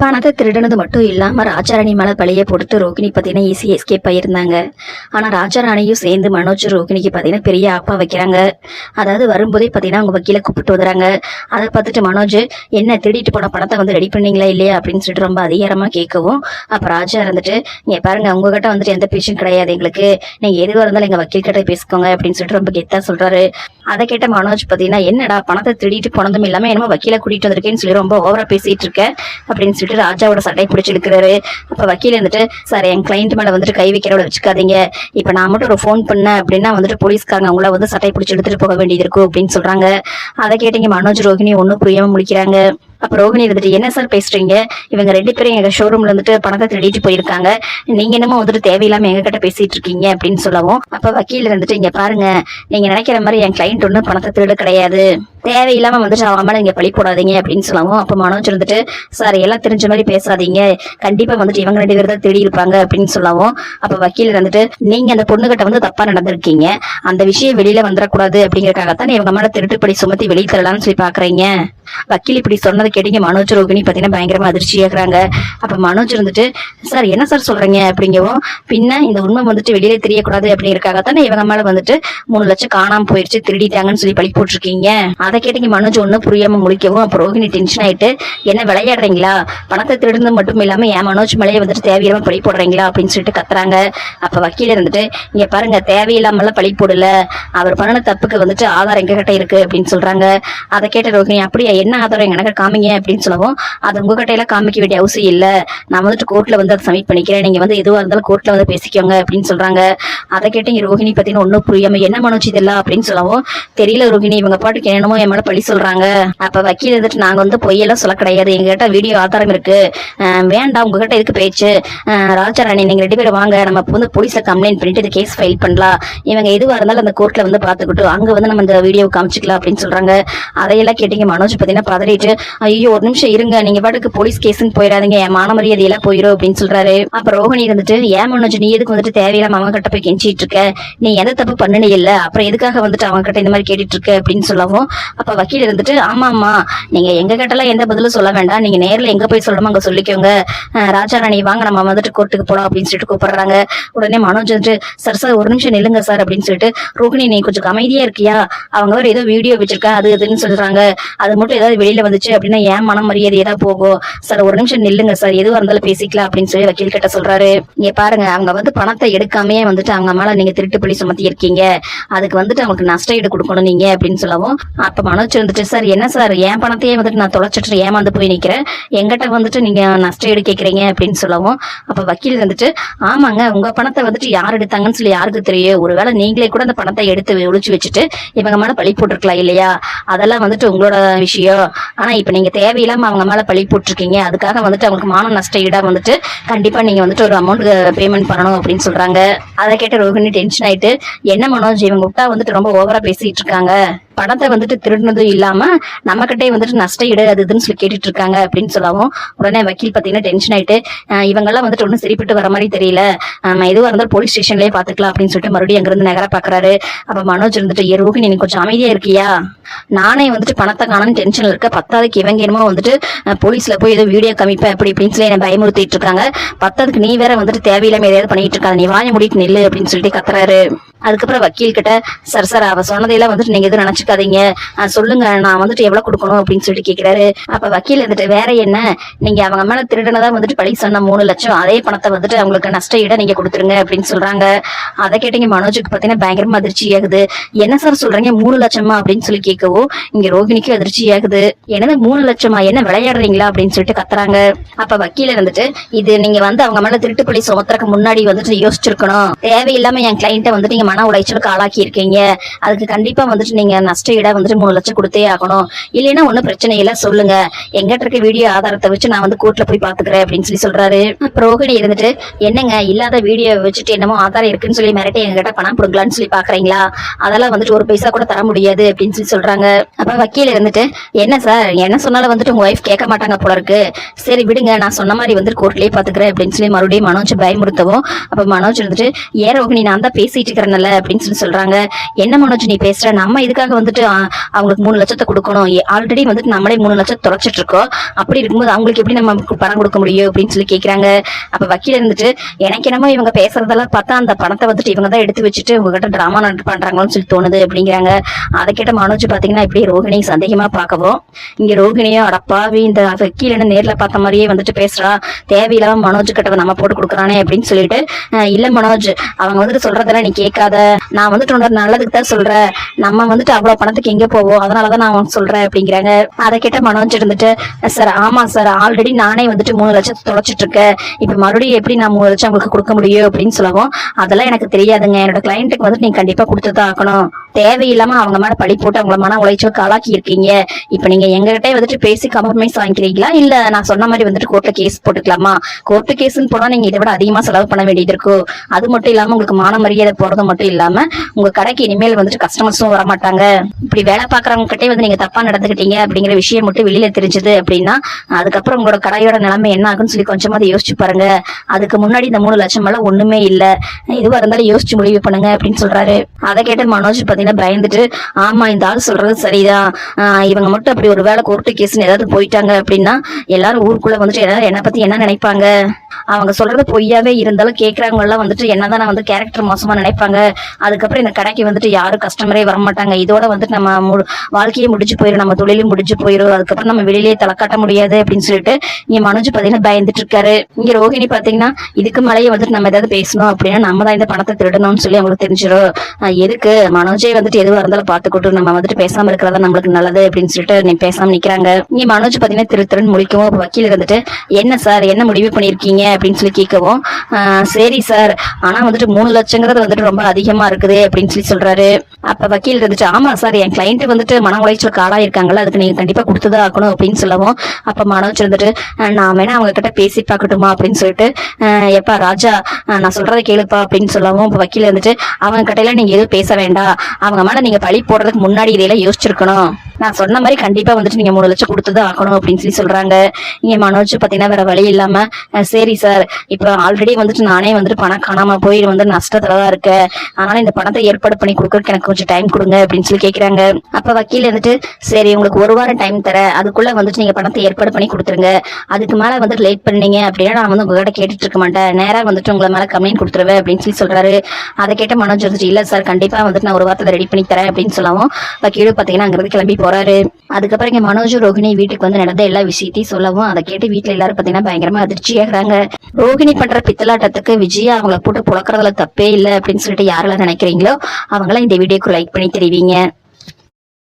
பணத்தை திருடினது மட்டும் இல்லாம ராஜாராணி மேல பழைய போட்டுட்டு ரோகிணி பாத்தீங்கன்னா ஈஸி எஸ்கேப் ஆயிருந்தாங்க. ஆனா ராஜாராணியும் சேர்ந்து மனோஜ் ரோகிணிக்கு பாத்தீங்கன்னா பெரிய ஆப்பா வைக்கிறாங்க. அதாவது வரும்போதே பார்த்தீங்கன்னா அவங்க வக்கீல கூப்பிட்டு வந்துறாங்க அதை பார்த்துட்டு மனோஜ் என்ன திருடிட்டு போன பணத்தை வந்து ரெடி பண்ணீங்களா இல்லையா? அப்படின்னு சொல்லிட்டு ரொம்ப அதிகாரமா கேட்கவும் அப்ப ராஜா இருந்துட்டு நீங்க பாருங்க உங்ககிட்ட வந்துட்டு எந்த பேச்சும் கிடையாது எங்களுக்கு. நீங்க எதுவாக இருந்தாலும் எங்க வக்கீல் கிட்ட பேசிக்கோங்க அப்படின்னு சொல்லிட்டு ரொம்ப கெத்தா சொல்றாரு. அதை கேட்ட மனோஜ் பாத்தீங்கன்னா என்னடா பணத்தை திருடிட்டு போனதும் இல்லாம என்னமோ வக்கீல கூட்டிட்டு வந்திருக்கேன்னு சொல்லி ரொம்ப ஓவரா பேசிட்டு இருக்க அப்படின்னு சொல்லிட்டு ராஜாவோட சட்டை பிடிச்சி இழுக்கிறாரு அப்ப வக்கீல் இருந்துட்டு சார் என் கிளைண்ட் மேல வந்துட்டு கை வைக்கிறோட வச்சுக்காதீங்க. இப்ப நான் மட்டும் ஒரு ஃபோன் பண்ணேன் அப்படின்னா வந்துட்டு போலீஸ்காரங்க அவங்கள வந்து சட்டை பிடிச்சி எடுத்துட்டு போக வேண்டியது இருக்கும் அப்படின்னு சொல்றாங்க. அதை கேட்டீங்க மனோஜ் ரோஹினி ஒன்னும் புரியாம முடிக்கிறாங்க அப்ப ரோகிணி வந்துட்டு என்ன சார் பேசுறீங்க? இவங்க ரெண்டு பேரும் எங்க ஷோரூம்ல வந்துட்டு பணத்தை திருடிட்டு போயிருக்காங்க. நீங்க என்னமோ வந்துட்டு தேவையில்லாம எங்க கிட்ட பேசிட்டு இருக்கீங்க அப்படின்னு சொல்லவும் அப்ப வக்கீல் வந்துட்டு இங்க பாருங்க நீங்க நினைக்கிற மாதிரி என் கிளைண்ட் ஒன்றும் பணத்தை திருட கிடையாது. தேவையில்லாம வந்துட்டு அவங்க மேல நீங்க பழி போடாதீங்க அப்படின்னு சொல்லவும் அப்ப மனோஜ் வந்துட்டு சார் எல்லாம் தெரிஞ்ச மாதிரி பேசாதீங்க. கண்டிப்பா வந்துட்டு இவங்க ரெண்டு பேர் தான் தேடி இருப்பாங்க அப்படின்னு சொல்லவும் அப்ப வக்கீல் வந்துட்டு நீங்க அந்த பொண்ணுகிட்ட வந்து தப்பா நடந்திருக்கீங்க. அந்த விஷயம் வெளியில வந்துடக்கூடாது அப்படிங்கறக்காகத்தான் இவங்க மேல திருட்டுப்படி சுமத்தி வெளியே தரலாம்னு சொல்லி பாக்குறீங்க. வக்கீல் இப்படி சொன்னது அதாவது கேட்டீங்க மனோஜ் ரோகிணி பார்த்தீங்கன்னா பயங்கரமா அதிர்ச்சியாக்குறாங்க அப்ப மனோஜ் இருந்துட்டு சார் என்ன சார் சொல்றீங்க? அப்படிங்கவும் பின்ன இந்த உண்மை வந்துட்டு வெளியில தெரியக்கூடாது அப்படிங்கறக்காகத்தானே இவங்க மேல வந்துட்டு மூணு லட்சம் காணாம போயிருச்சு திருடிட்டாங்கன்னு சொல்லி பழி போட்டிருக்கீங்க. அதை கேட்டீங்க மனோஜ் ஒன்னும் புரியாம முழிக்கவும் அப்ப ரோகிணி டென்ஷன் ஆயிட்டு என்ன விளையாடுறீங்களா? பணத்தை திருடுறது மட்டும் இல்லாம ஏன் மனோஜ் மேலேயே வந்துட்டு தேவையில்லாம பழி போடுறீங்களா? அப்படின்னு சொல்லிட்டு கத்துறாங்க. அப்ப வக்கீல் இருந்துட்டு இங்க பாருங்க தேவையில்லாமலாம் பழி போடல. அவர் பண்ண தப்புக்கு வந்துட்டு ஆதாரம் எங்க கிட்ட இருக்கு அப்படின்னு சொல்றாங்க. அதை கேட்ட ரோகிணி அப்படியா? என்ன ஆதாரம்? எனக்கு காமி காமிங்க அப்படின்னு சொல்லவும். அது உங்ககிட்ட காமிக்க வேண்டிய அவசியம் இல்ல. நான் வந்துட்டு கோர்ட்ல வந்து அதை சப்மிட் பண்ணிக்கிறேன். நீங்க வந்து எதுவாக இருந்தாலும் கோர்ட்ல வந்து பேசிக்கோங்க அப்படின்னு சொல்றாங்க. அதை கேட்டீங்க ரோஹிணி பத்தின ஒன்னும் புரியாம என்ன மனோஜ் இதெல்லாம் அப்படின்னு சொல்லவும் தெரியல ரோஹிணி இவங்க பாட்டுக்கு என்னமோ என் மேல பழி சொல்றாங்க. அப்ப வக்கீல் வந்துட்டு நாங்க வந்து பொய்யெல்லாம் சொல்ல கிடையாது. எங்ககிட்ட வீடியோ ஆதாரம் இருக்கு. வேண்டாம் உங்ககிட்ட இதுக்கு பேச்சு. ராஜாராணி நீங்க ரெண்டு பேரும் வாங்க. நம்ம வந்து போலீஸ்ல கம்ப்ளைண்ட் பண்ணிட்டு இந்த கேஸ் ஃபைல் பண்ணலாம். இவங்க எதுவா இருந்தாலும் அந்த கோர்ட்ல வந்து பாத்துக்கிட்டு அங்க வந்து நம்ம இந்த வீடியோ காமிச்சிக்கலாம் அப்படின்னு சொல்றாங்க. அதையெல்லாம் கேட்டீங்க மனோஜ் பாத்தீங்கன்னா பதறிட்டு ஐயோ ஒரு நிமிஷம் இருங்க. நீங்க பாட்டுக்கு போலீஸ் கேஸ்ன்னு போயிடாதீங்க. என் மான மரியாதை எல்லாம் போயிடும் அப்படின்னு சொல்றாரு. அப்ப ரோஹிணி இருந்துட்டு ஏன் மனோஜ் நீ எதுக்கு வந்துட்டு தேவையில்லாம அவங்க கிட்ட போய் கெஞ்சிட்டு இருக்க? நீ எந்த தப்பு பண்ணனே இல்ல. அப்புறம் எதுக்காக வந்துட்டு அவங்க கிட்ட இந்த மாதிரி கேட்டுட்டு இருக்க? அப்படின்னு சொல்லவும் அப்ப வக்கீல் இருந்துட்டு ஆமா ஆமா நீங்க எங்க கிட்டலாம் எந்த பதிலும் சொல்ல வேண்டாம். நீங்க நேர்ல எங்க போய் சொல்லணுமோ அங்க சொல்லிக்கோங்க. ராஜா ராணி வாங்க நம்ம வந்துட்டு கோர்ட்டுக்கு போலாம் அப்படின்னு சொல்லிட்டு கூப்பிடுறாங்க. உடனே மனோஜ் வந்துட்டு சார் சார் ஒரு நிமிஷம் நில்லுங்க சார் அப்படின்னு சொல்லிட்டு ரோகிணி நீ கொஞ்சம் அமைதியா இருக்கியா? அவங்க ஒரு ஏதோ வீடியோ வச்சிருக்கா அது இதுன்னு சொல்றாங்க. அது மட்டும் ஏதாவது வெளியில வந்துச்சு அப்படின்னா ஏன் மனம் மரியாதை ஏதாவது போகும்? சார் ஒரு நிமிஷம் நில்லுங்க சார். எதுவா இருந்தாலும் பேசிக்கலாம் அப்படின்னு சொல்லி வக்கீல் கிட்ட சொல்றாரு. நீங்க பாருங்க அவங்க வந்து பணத்தை எடுக்காமயே வந்துட்டு அவங்க மேல நீங்க திருட்டு பழி சுமத்தி இருக்கீங்க. அதுக்கு வந்துட்டு அவங்களுக்கு நஷ்ட ஈடு கொடுக்கணும் நீங்க அப்படின்னு சொல்லவும் அப்ப மனோஜ் வந்துட்டு சார் என்ன சார்? என் பணத்தையே வந்துட்டு நான் தொலைச்சிட்டு ஏமாந்து போய் நிக்கிறேன்? எங்கிட்ட வந்துட்டு நீங்க நஷ்ட ஈடு கேக்குறீங்க? அப்படின்னு சொல்லவும் அப்ப வக்கீல் வந்துட்டு ஆமாங்க உங்க பணத்தை வந்துட்டு யார் எடுத்தாங்கன்னு சொல்லி யாருக்கு தெரியும்? ஒருவேளை நீங்களே கூட அந்த பணத்தை எடுத்து ஒழிச்சு வச்சுட்டு இவங்க மேல பழி போட்டிருக்கலாம் இல்லையா? அதெல்லாம் வந்துட்டு உங்களோட விஷயம். ஆனா இப்ப நீங்க தேவையில்லாம அவங்க மேல பழி போட்டிருக்கீங்க. அதுக்காக வந்துட்டு அவங்களுக்கு மான நஷ்ட ஈடா வந்துட்டு கண்டிப்பா நீங்க வந்துட்டு ஒரு அமௌண்ட் பேமெண்ட் பண்ணணும் அப்படின்னு சொல்றாங்க. அதை கேட்ட ரோஹிணி டென்ஷன் ஆயிட்டு என்ன மனோஜ் இவங்க விட்டா வந்துட்டு ரொம்ப ஓவரா பேசிட்டு இருக்காங்க. பணத்தை வந்துட்டு திருடினதும் இல்லாம நம்ம கிட்டே வந்துட்டு நஷ்ட ஈடு அது இதுன்னு சொல்லி கேட்டுட்டு இருக்காங்க அப்படின்னு சொல்லவும் உடனே வக்கீல் பாத்தீங்கன்னா டென்ஷன் ஆயிட்டு அஹ் இவங்கெல்லாம் வந்துட்டு ஒண்ணு சரிப்பட்டு வர மாதிரி தெரியல. நம்ம எதுவா இருந்தாலும் போலீஸ் ஸ்டேஷன்லயே பாத்துக்கலாம் அப்படின்னு சொல்லிட்டு மறுபடியும் அங்கிருந்து நகர பாக்குறாரு. அப்ப மனோஜ் இருந்துட்டு ஏ ரோஹிணி நீ கொஞ்சம் அமைதியா இருக்கியா? நானே வந்துட்டு பணத்தை காணும்னு டென்ஷன்ல இருக்க பத்தாவதுக்கு இவங்க என்னமோ வந்துட்டு போலீஸ்ல போய் ஏதோ வீடியோ காமிப்பேன் அப்படி இப்படின்னு சொல்லி என்ன பயமுறுத்திட்டு இருக்காங்க பத்தாவதுக்கு நீ வேற வந்துட்டு தேவையில்லாம ஏதாவது பண்ணிட்டு இருக்காங்க நீ வாய முடிட்டு நில்லு அப்படின்னு சொல்லிட்டு கத்துறாரு. அதுக்கப்புறம் வக்கீல் கிட்ட சார் சார் அவ சொன்னதையெல்லாம் வந்துட்டு நீங்க எதுவும் நினைச்சுக்காதீங்க. சொல்லுங்க. நான் வந்துட்டு எவ்வளவு கொடுக்கணும்? அப்படின்னு சொல்லிட்டு கேக்குறாரு. அப்ப வக்கீல் வந்துட்டு வேற என்ன? நீங்க அவங்க மேல திருடனதான் வந்துட்டு பழி சொன்ன மூணு லட்சம் அதே பணத்தை வந்துட்டு அவங்களுக்கு நஷ்ட ஈட நீங்க கொடுத்துருங்க அப்படின்னு சொல்றாங்க. அதை கேட்டீங்க மனோஜுக்கு பாத்தீங்கன்னா பயங்கரமா அதிர்ச்சி ஆகுது. என்ன சார் சொல்றீங்க? மூணு லட்சமா? அப்படின்னு சொல்லி கேட்கவும் இங்க ரோகிணிக்கு அதிர்ச்சி ஆகுது. என்னது மூணு லட்சமா? என்ன விளையாடுறீங்களா? அப்படின்னு சொல்லிட்டு கத்துறாங்க. அப்ப வக்கீல வந்துட்டு இது நீங்க வந்து அவங்க மேல திருட்டு பழி சுமத்துறதுக்கு முன்னாடி வந்துட்டு யோசிச்சிருக்கணும். தேவையில்லாம என் கிளைண்ட்டை வந்துட்டு நீங்க மன உளைச்சலுக்கு ஆளாக்கி இருக்கீங்க அதுக்கு கண்டிப்பா வந்துட்டு நீங்க நஷ்ட ஈடா வந்துட்டு மூணு லட்சம் கொடுத்தே ஆகணும். இல்லைன்னா ஒன்னும் பிரச்சனை இல்ல சொல்லுங்க. எங்கிட்ட இருக்க வீடியோ ஆதாரத்தை வச்சு நான் வந்து கோர்ட்ல போய் பாத்துக்கிறேன் அப்படின்னு சொல்லி சொல்றாரு. அப்ப ரோகிணி இருந்துட்டு என்னங்க இல்லாத வீடியோ வச்சுட்டு என்னமோ ஆதாரம் இருக்குன்னு சொல்லி மிரட்டி எங்ககிட்ட பணம் கொடுக்கலான்னு சொல்லி பாக்குறீங்களா? அதெல்லாம் வந்துட்டு ஒரு பைசா கூட தர முடியாது அப்படின்னு சொல்லி சொல்றாங்க. அப்ப வக்கீல் இருந்துட்டு என்ன சார்? என்ன சொன்னாலும் வந்துட்டு உங்க ஒய்ஃப் கேட்க மாட்டாங்க போல இருக்கு. சரி விடுங்க நான் சொன்ன மாதிரி வந்து கோர்ட்லயே பாத்துக்கிறேன் அப்படின்னு சொல்லி மறுபடியும் மனோஜ் பயமுறுத்தவும் அப்ப மனோஜ் இருந்துட்டு ஏ ரோகிணி நான் தான் பேசிட்டு இருக்கிறேன் பண்ணல அப்படின்னு சொல்லி சொல்றாங்க. என்ன மனோஜ் நீ பேசுற? நம்ம இதுக்காக வந்துட்டு அவங்களுக்கு மூணு லட்சத்தை கொடுக்கணும்? ஆல்ரெடி வந்துட்டு நம்மளே மூணு லட்சம் தொலைச்சிட்டு இருக்கோம். அப்படி இருக்கும்போது அவங்களுக்கு எப்படி நம்ம பணம் கொடுக்க முடியும் அப்படின்னு சொல்லி கேக்குறாங்க. அப்ப வக்கீல் இருந்துட்டு எனக்கு என்னமோ இவங்க பேசுறதெல்லாம் பார்த்தா அந்த பணத்தை வந்துட்டு இவங்க தான் எடுத்து வச்சுட்டு உங்ககிட்ட டிராமா நட்டு பண்றாங்களோன்னு சொல்லி தோணுது அப்படிங்கிறாங்க. அதை கேட்ட மனோஜ் பாத்தீங்கன்னா இப்படி ரோகிணி சந்தேகமா பாக்கவும் இங்க ரோகிணியும் அடப்பாவி இந்த வக்கீல் என்ன நேர்ல பார்த்த மாதிரியே வந்துட்டு பேசுறா. தேவையில்லாம மனோஜ் கிட்ட நம்ம போட்டு கொடுக்குறானே அப்படின்னு சொல்லிட்டு இல்ல மனோஜ் அவங்க வந்துட்டு சொல்றதெல்லாம் நீ கேட்காத. நான் வந்துட்டு உன்னோட நல்லதுக்கு தான் சொல்றேன். நம்ம வந்துட்டு அவ்வளவு பணத்துக்கு எங்க போவோம்? அதனாலதான் நான் உனக்கு சொல்றேன் அப்படிங்கிறாங்க. அதை கேட்ட மனோஜ் இருந்துட்டு சார் ஆமா சார். ஆல்ரெடி நானே வந்துட்டு மூணு லட்சம் தொலைச்சிட்டு இருக்கேன். இப்ப மறுபடியும் எப்படி நான் மூணு லட்சம் உங்களுக்கு கொடுக்க முடியும்? அப்படின்னு சொல்லவும் அதெல்லாம் எனக்கு தெரியாதுங்க. என்னோட கிளைண்ட்டுக்கு வந்துட்டு நீங்க கண்டிப்பா கொடுத்துதான் ஆகணும். தேவையில்லாம அவங்க மேல பழி போட்டு அவங்கள மன உளைச்சலுக்கு ஆளாக்கி இருக்கீங்க இப்ப நீங்க எங்ககிட்ட வந்துட்டு பேசி கம்ப்ரமைஸ் வாங்கிக்கிறீங்களா? இல்ல நான் சொன்ன மாதிரி வந்துட்டு கோர்ட்ல கேஸ் போட்டுக்கலாமா? கோர்ட்டு கேஸ்ன்னு போனா நீங்க இதை விட அதிகமா செலவு பண்ண வேண்டியது இருக்கும் அது மட்டும் இல்லாம உங்களுக்கு மான மரியாதை போறது மட்டும் இல்லாம உங்க கடைக்கு இனிமேல் வந்துட்டு கஸ்டமர்ஸும் வர மாட்டாங்க இப்படி வேலை பாக்குறவங்க கிட்டே வந்து நீங்க தப்பா நடந்துக்கிட்டீங்க அப்படிங்கிற விஷயம் மட்டும் வெளியில தெரிஞ்சது அப்படின்னா அதுக்கப்புறம் உங்களோட கடையோட நிலைமை என்ன ஆகுன்னு சொல்லி கொஞ்சமாவது யோசிச்சு பாருங்க. அதுக்கு முன்னாடி இந்த மூணு லட்சம் எல்லாம் ஒண்ணுமே இல்ல. எதுவா இருந்தாலும் யோசிச்சு முடிவு பண்ணுங்க அப்படின்னு சொல்றாரு. அதை கேட்டு மனோஜ் பாத்தீங்கன்னா பயந்துட்டு ஆமா இந்த ஆள் சொல்றது சரிதான் இவங்க மட்டும் அப்படி ஒரு வேலை கோர்ட்டு கேஸ்னு ஏதாவது போயிட்டாங்க அப்படின்னா எல்லாரும் ஊருக்குள்ள வந்துட்டு எல்லாரும் என்னை பத்தி என்ன நினைப்பாங்க? அவங்க சொல்றது பொய்யாவே இருந்தாலும் கேட்கறவங்க எல்லாம் வந்துட்டு என்னதான் நான் வந்து கேரக்டர் மோசமா நினைப்பாங்க. அதுக்கப்புறம் இந்த கடைக்கு வந்துட்டு யாரும் கஸ்டமரே வர மாட்டாங்க இதோட வந்துட்டு நம்ம மு- வாழ்க்கையே முடிஞ்சு போயிடும் நம்ம தொழிலும் முடிஞ்சு போயிடும் அதுக்கப்புறம் நம்ம வெளியிலேயே தலை காட்ட முடியாது அப்படின்னு சொல்லிட்டு இங்க மனோஜ் பாத்தீங்கன்னா பயந்துட்டு இருக்காரு. இங்க ரோஹிணி பாத்தீங்கன்னா இதுக்கு மேலேயே வந்துட்டு நம்ம ஏதாவது பேசணும் அப்படின்னா நம்ம தான் இந்த பணத்தை திருடணும்னு சொல்லி அவங்களுக்கு தெரிஞ்சிடும் எதுக்கு? மனோஜே வந்துட்டு எதுவா இருந்தாலும் பாத்துக்கிட்டு நம்ம வந்துட்டு பேசாம இருக்கிறதா நம்மளுக்கு நல்லது அப்படின்னு சொல்லிட்டு நீ பேசாம நிக்கிறாங்க. இங்க மனோஜ் பாத்தீங்கன்னா திரு திருன்னு முடிக்கவும் வக்கீல் இருந்துட்டு என்ன சார்? என்ன முடிவு பண்ணிருக்கீங்க அப்படின்னு சொல்லி கேட்கவும் சரி சார். ஆனா வந்துட்டு மூணு லட்சங்கிறது வந்துட்டு ரொம்ப அதிகமா இருக்குது அப்படின்னு சொல்லி சொல்றாரு. அப்ப வக்கீல் இருந்துட்டு ஆமா சார் என் கிளைண்ட் வந்துட்டு மன உளைச்சல் காடாக இருக்காங்கல்ல அதுக்கு நீங்க கண்டிப்பா கொடுத்துதான் ஆகணும் அப்படின்னு சொல்லவும் அப்ப மனோஜ் இருந்துட்டு நான் வேணா அவங்க கிட்ட பேசி பார்க்கட்டுமா? அப்படின்னு சொல்லிட்டு "அஹ் எப்பா ராஜா நான் சொல்றதை கேளுப்பா அப்படின்னு சொல்லவும் இப்ப வக்கீல் இருந்துட்டு அவங்க கிட்ட எல்லாம் நீங்க எதுவும் பேச வேண்டாம். அவங்க மேல நீங்க பழி போடுறதுக்கு முன்னாடி இதையெல்லாம் யோசிச்சிருக்கணும். நான் சொன்ன மாதிரி கண்டிப்பா வந்துட்டு நீங்க மூணு லட்சம் கொடுத்துதான் ஆகணும் அப்படின்னு சொல்லி சொல்றாங்க. இங்க மனோஜ் பாத்தீங்கன்னா வேற வழி இல்லாம சரி சார் இப்ப ஆல்ரெடி வந்துட்டு நானே வந்துட்டு பணம் காணாம போய் வந்து நஷ்டத்துல தான் இருக்கேன். அதனால இந்த பணத்தை ஏற்பாடு பண்ணி கொடுக்கறதுக்கு எனக்கு கொஞ்சம் டைம் கொடுங்க அப்படின்னு சொல்லி கேக்குறாங்க. அப்ப வக்கீல் வந்துட்டு சரி உங்களுக்கு ஒரு வாரம் டைம் தரேன். அதுக்குள்ள வந்துட்டு நீங்க பணத்தை ஏற்பாடு பண்ணி கொடுத்துருங்க. அதுக்கு மேல வந்துட்டு லேட் பண்ணீங்க அப்படின்னா நான் வந்து உங்ககிட்ட கேட்டுட்டு இருக்க மாட்டேன். நேரா வந்துட்டு உங்களை மேல கம்ப்ளைண்ட் கொடுத்துருவேன் அப்படின்னு சொல்லி சொல்றாரு. அதை கேட்ட மனோஜ் வந்துட்டு இல்ல சார் கண்டிப்பா வந்துட்டு நான் ஒரு வாரத்தை ரெடி பண்ணி தரேன் அப்படின்னு சொல்லவும் வக்கீலும் பாத்தீங்கன்னா அங்கிருந்து கிளம்பி போறாரு. அதுக்கப்புறம் இங்க மனோஜ் ரோஹிணி வீட்டுக்கு வந்து நடந்த எல்லா விஷயத்தையும் சொல்லவும் அதை கேட்டு வீட்டுல எல்லாரும் பாத்தீங்கன்னா பயங்கரமா அதிர்ச்சியாகிறாங்க. ரோகிணி பண்ற பித்தலாட்டத்துக்கு விஜயா அவங்கள போட்டு புழக்கறதுல தப்பே இல்லை அப்படின்னு சொல்லிட்டு யாரெல்லாம் நினைக்கிறீங்களோ அவங்களாம் இந்த வீடியோக்கு லைக் பண்ணி தெரிவிங்க.